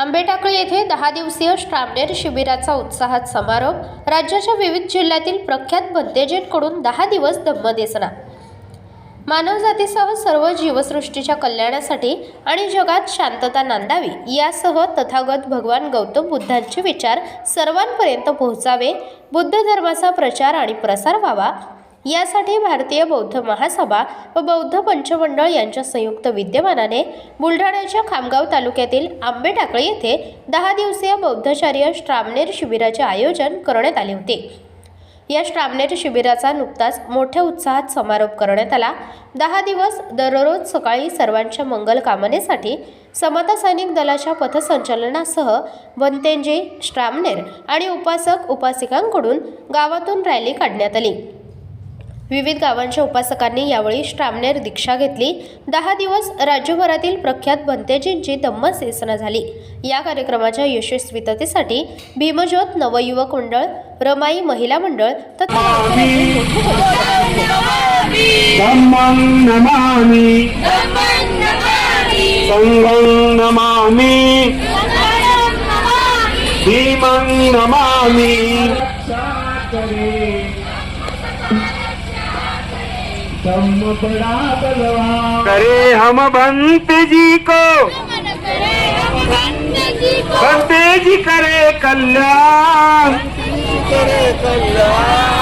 आंबेटाकळी येथे दहा दिवसीय श्रामणेर शिबिराचा उत्साहात समारोप. राज्याच्या विविध जिल्ह्यातील प्रख्यात बद्यजेंकडून दहा दिवस धम्मदेसना मानवजातीसह सर्व जीवसृष्टीच्या कल्याणासाठी आणि जगात शांतता नांदावी यासह तथागत भगवान गौतम बुद्धांचे विचार सर्वांपर्यंत पोहोचावे बुद्ध धर्माचा प्रचार आणि प्रसार व्हावा यासाठी भारतीय बौद्ध महासभा व बौद्ध पंचमंडळ यांच्या संयुक्त विद्यमानाने बुलढाण्याच्या खामगाव तालुक्यातील आंबेटाकळी येथे दहा दिवसीय बौद्धचार्य श्रामनेर शिबिराचे आयोजन करण्यात आले होते. या श्रामनेर शिबिराचा नुकताच मोठ्या उत्साहात समारोप करण्यात आला. दहा दिवस दररोज सकाळी सर्वांच्या मंगल कामनेसाठी समता सैनिक दलाच्या पथसंचलनासह भंतेंजी श्रामनेर आणि उपासक उपासिकांकडून गावातून रॅली काढण्यात आली. विविध गावांच्या उपासकांनी यावेळी श्रामणेर दीक्षा घेतली. दहा दिवस राज्यभरातील प्रख्यात भंतेजींची धम्मसेसना झाली. या कार्यक्रमाच्या यशस्वीततेसाठी भीमज्योत नवयुवक मंडळ रमाई महिला मंडळ तथा बड़ा बलवान करे हम भंत जी को। भंते जी करे कल्याण। करे कल्याण।